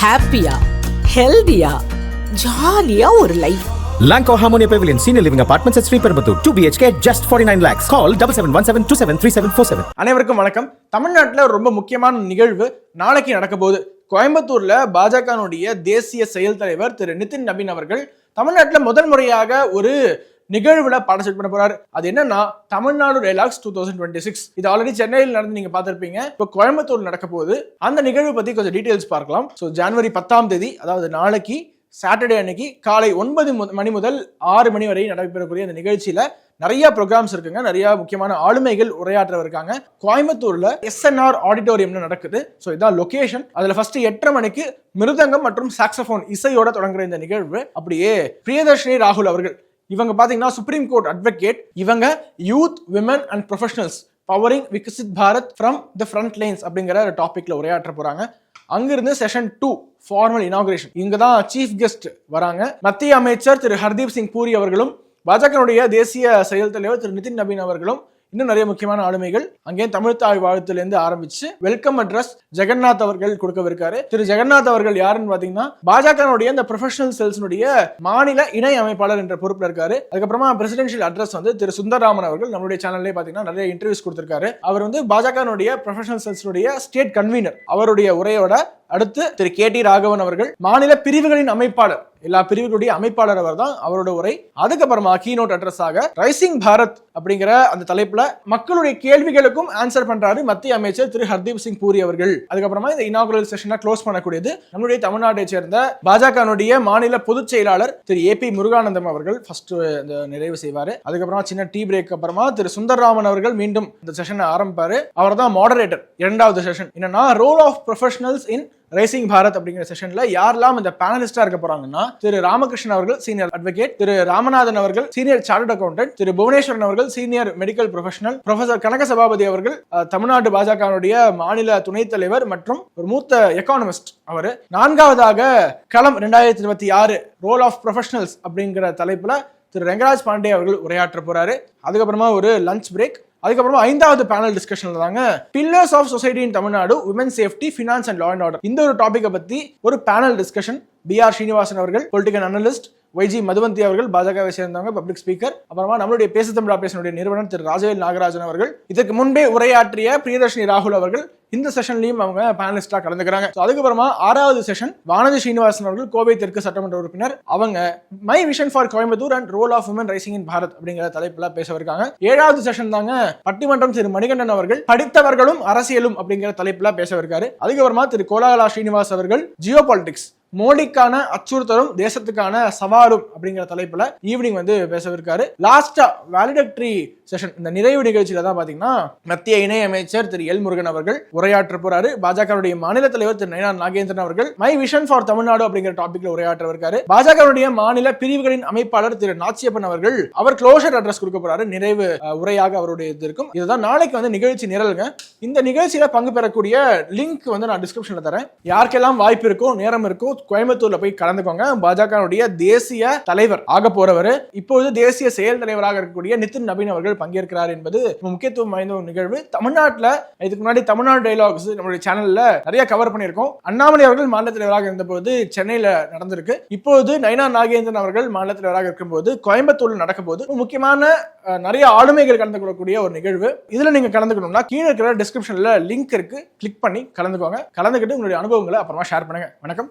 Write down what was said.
ஹாப்பியா ஹெல்தியா ஜாலியா ஒரு life Lanco Harmonia Pavilion Senior Living Apartments at Sri Perambatoor. 2 BHK, just 49 lakhs. Call 7717273747. அனைவருக்கும் வணக்கம் தமிழ்நாட்டில் ரொம்ப முக்கியமான நிகழ்வு நாளைக்கு நடக்க போகுது கோயம்புத்தூர்ல பாஜகனுடைய தேசிய செயல் தலைவர் திரு நிதின் நபீன் அவர்கள் தமிழ்நாட்டில் முதல் முறையாக ஒரு நிகழ்வுல பார்ட்டிசிபேட் பண்ண போறாரு. அது என்னன்னா Tamil Nadu dialogues two thousand twenty six இது ஆல்ரெடி சென்னையில் நடந்து நீங்க பார்த்திருப்பீங்க. இப்போ கோயம்புத்தூர் நடக்க போகுது அந்த நிகழ்வு பத்தி கொஞ்சம் டீடைல்ஸ் பார்க்கலாம். ஸோ ஜனவரி பத்தாம் தேதி அதாவது நாளைக்கு சாட்டர்டே அன்னைக்கு காலை ஒன்பது மணி முதல் ஆறு மணி வரை நடைபெறக்கூடிய அந்த நிகழ்ச்சியில நிறைய ப்ரோக்ராம்ஸ் இருக்குங்க. நிறைய முக்கியமான ஆளுமைகள் உரையாற்ற இருக்காங்க. கோயம்புத்தூர்ல எஸ்என்ஆர் ஆடிட்டோரியம்னு நடக்குது. ஸோ இதான் லொகேஷன் அதுல ஃபர்ஸ்ட் எட்டரை மணிக்கு மிருதங்கம் மற்றும் சாக்ஸபோன் இசையோட தொடங்குற இந்த நிகழ்வு. அப்படியே பிரியதர்ஷினி ராகுல் அவர்கள் இவங்க பாத்தீங்கன்னா சுப்ரீம் கோர்ட் அட்வொகேட் இவங்க youth women and professionals powering Viksit Bharat from the front lines அப்படிங்கிற டாபிக்ல உரையாற்ற போறாங்க. அங்கிருந்து செஷன் டூ ஃபார்மல் இனாகுரேஷன் இங்கே தான் சீஃப் கெஸ்ட் வராங்க. மத்திய அமைச்சர் திரு ஹர்தீப் சிங் பூரி அவர்களும் பாஜகனுடைய தேசிய செயல் தலைவர் திரு நிதின் நபீன் அவர்களும் இன்னும் நிறைய முக்கியமான ஆளுமைகள் அங்கே தமிழ் தாய் வாழ்த்துலேருந்து ஆரம்பிச்சு வெல்கம் அட்ரஸ் ஜெகநாத் அவர்கள் கொடுக்கவிருக்காரு. திரு ஜெகநாத் அவர்கள் யாருன்னு பாத்தீங்கன்னா பாஜகனுடைய இந்த ப்ரொஃபஷனல் செல்ஸ்னுடைய மாநில இணை அமைப்பாளர் என்ற பொறுப்பில் இருக்காரு. அதுக்கப்புறமா பிரசிடென்ஷியல் அட்ரஸ் வந்து திரு சுந்தரராமன் அவர்கள் நம்மளுடைய சேனல்லே பாத்தீங்கன்னா நிறைய இன்டர்வியூஸ் கொடுத்திருக்காரு. அவர் வந்து பாஜகனுடைய ப்ரொஃபஷனல் செல்ஸ்னுடைய ஸ்டேட் கன்வீனர் அவருடைய உரையோட அடுத்து திரு கே டி ராகவன் அவர்கள் மாநில பிரிவுகளின் அமைப்பாளர். எல்லா பிரிவுகளுடைய அமைப்பாளர் அவர் தான் அவரோட உரை. அதுக்கப்புறமா கீனோட் அட்ரஸ் ஆக ரைசிங் பாரத் அப்படிங்கிற அந்த தலைப்புல மக்களுடைய கேள்விகளுக்கும் ஆன்சர் பண்றாரு மத்திய அமைச்சர் திரு ஹர்தீப் சிங் பூரி அவர்கள். அதுக்கப்புறமா இந்த இனாகுரல் செஷனை க்ளோஸ் பண்ணக்கூடியது நம்மளுடைய தமிழ்நாட்டை சேர்ந்த பாஜகனுடைய மாநில பொதுச் செயலாளர் திரு ஏ பி முருகானந்தம் அவர்கள் ஃபர்ஸ்ட் இந்த நிறைவு செய்வாரு. அதுக்கப்புறமா சின்ன டீ பிரேக் அப்புறமா திரு சுந்தர்ராமன் அவர்கள் மீண்டும் இந்த செஷனை ஆரம்பிப்பாரு. அவர் தான் மாடரேட்டர் இரண்டாவது செஷன் என்னன்னா role of professionals in rising Bharat அப்படிங்கிற செஷன்ல யாரெல்லாம் இந்த பேனலிஸ்டா இருக்க போறாங்கன்னா திரு ராமகிருஷ்ணன் அவர்கள் சீனியர் அட்வொகேட் திரு ராமநாதன் அவர்கள் சீனியர் சார்ட் அக்கௌண்டன்ட் திரு புவனேஸ்வரன் அவர்கள் senior medical professional professor Kanaka Sabapathi அவர்கள் தமிழ்நாடு பாஜகவுடைய மாநில துணைத் தலைவர் மற்றும் ஒரு மூத்த எக்கானமிஸ்ட் அவர். நான்காவதாக களம் ரெண்டாயிரத்தி இருபத்தி ஆறு ரோல் ஆஃப் ப்ரொஃபஷனல்ஸ் அப்படிங்கிற தலைப்புல திரு ரெங்கராஜ் பாண்டே அவர்கள் உரையாற்ற போறாரு. அதுக்கப்புறமா ஒரு லஞ்ச் பிரேக் அதுக்கப்புறமா ஐந்தாவது பேனல் டிஸ்கஷன்ல தாங்க pillars of society in Tamil Nadu women safety finance and law and order இந்த ஒரு டாபிக்கை பத்தி ஒரு panel discussion P R Srinivasan அவர்கள் பொலிட்டிக்கல் அனலிஸ்ட் வைஜி மதுவந்தி அவர்கள் பாஜகவை சேர்ந்தவங்க பப்ளிக் ஸ்பீக்கர் அப்புறமா நம்மளுடைய பேசு தமிழ் ஆபரேஷனுடைய நிறுவனர் திரு ராஜவேல் நாகராஜன் அவர்கள். இதற்கு முன்பே உரையாற்றிய பிரியதர்ஷினி ராகுல் அவர்கள் இந்த செஷன்லையும் அவங்க பேனலிஸ்டா கலந்துக்கிறாங்க. அதுக்கப்புறமா ஆறாவது செஷன் வானதி ஸ்ரீனிவாசன் அவர்கள் கோவை தெற்கு சட்டமன்ற உறுப்பினர். அவங்க my vision for Coimbatore and role of women rising in Bharat அப்படிங்கிற தலைப்புல பேசவிருக்காங்க ஏழாவது செஷன் தாங்க பட்டிமன்றம் திரு மணிகண்டன் அவர்கள் படித்தவர்களும் அரசியலும் அப்படிங்கிற தலைப்புல பேசவிருக்காரு அதுக்கப்புறமா திரு கோலாகலா ஸ்ரீனிவாஸ் அவர்கள் ஜியோ பாலிடிக்ஸ் மோடிக்கான அச்சுறுத்தலும் தேசத்துக்கான சவாலும் அப்படிங்கிற தலைப்புல ஈவினிங் வந்து பேசவிருக்காரு. லாஸ்டா வேலிடக்டரி செஷன் இந்த நிறைவு நிகழ்ச்சியில தான் பாத்தீங்கன்னா மத்திய இணை அமைச்சர் திரு எல் முருகன் அவர்கள் உரையாற்ற போறாரு. பாஜகவுடைய மாநில தலைவர் திரு நயனா நாகேந்திரன் அவர்கள் மை விஷன் ஃபார் தமிழ்நாடு அப்படிங்கிற டாபிக்ல உரையாற்ற இருக்காரு. பாஜகவுடைய மாநில பிரிவுகளின் அமைப்பாளர் திரு நாச்சியப்பன் அவர்கள் அவர் க்ளோஷர் அட்ரஸ் கொடுக்க போறாரு. நிறைவு உரையாக அவருடைய இது இருக்கும். இதுதான் நாளைக்கு வந்து நிகழ்ச்சி நிரலுங்க. இந்த நிகழ்ச்சியில பங்கு பெறக்கூடிய லிங்க் வந்து நான் டிஸ்கிரிப்ஷன்ல தரேன். யாருக்கெல்லாம் வாய்ப்பு இருக்கோ நேரம் இருக்கோ கோயம்புத்தூர்ல போய் கலந்துக்கோங்க. பாஜகனுடைய தேசிய தலைவர் ஆக போறவர். இப்போது தேசிய செயல் தலைவராக இருக்கக்கூடிய நிதின் நவீன் அவர்கள் பங்கேற்கிறார் என்பது முக்கியத்துவம் வாய்ந்த ஒரு நிகழ்வு. தமிழ்நாட்டில் இதுக்கு முன்னாடி தமிழ்நாடு டைலாக்ஸ் நம்மளுடைய சேனல்ல நிறைய கவர் பண்ணியிருக்கோம். அண்ணாமலை அவர்கள் மாநில தலைவராக இருந்தபோது சென்னையில நடந்திருக்கு. இப்போது நயனா நாகேந்திரன் அவர்கள் மாநில தலைவராக இருக்கும்போது கோயம்புத்தூர்ல நடக்கும்போது போது முக்கியமான நிறைய ஆளுமைகள் கலந்து கொள்ளக்கூடிய ஒரு நிகழ்வு. இதுல நீங்க கலந்துக்கணும்னா கீழே இருக்கிற டிஸ்கிரிப்ஷன்ல லிங்க் இருக்கு. கிளிக் பண்ணி கலந்துக்கோங்க. கலந்துக்கிட்டு உங்களுடைய அனுபவங்களை அப்புறமா ஷேர் பண்ணுங்க. வணக்கம்.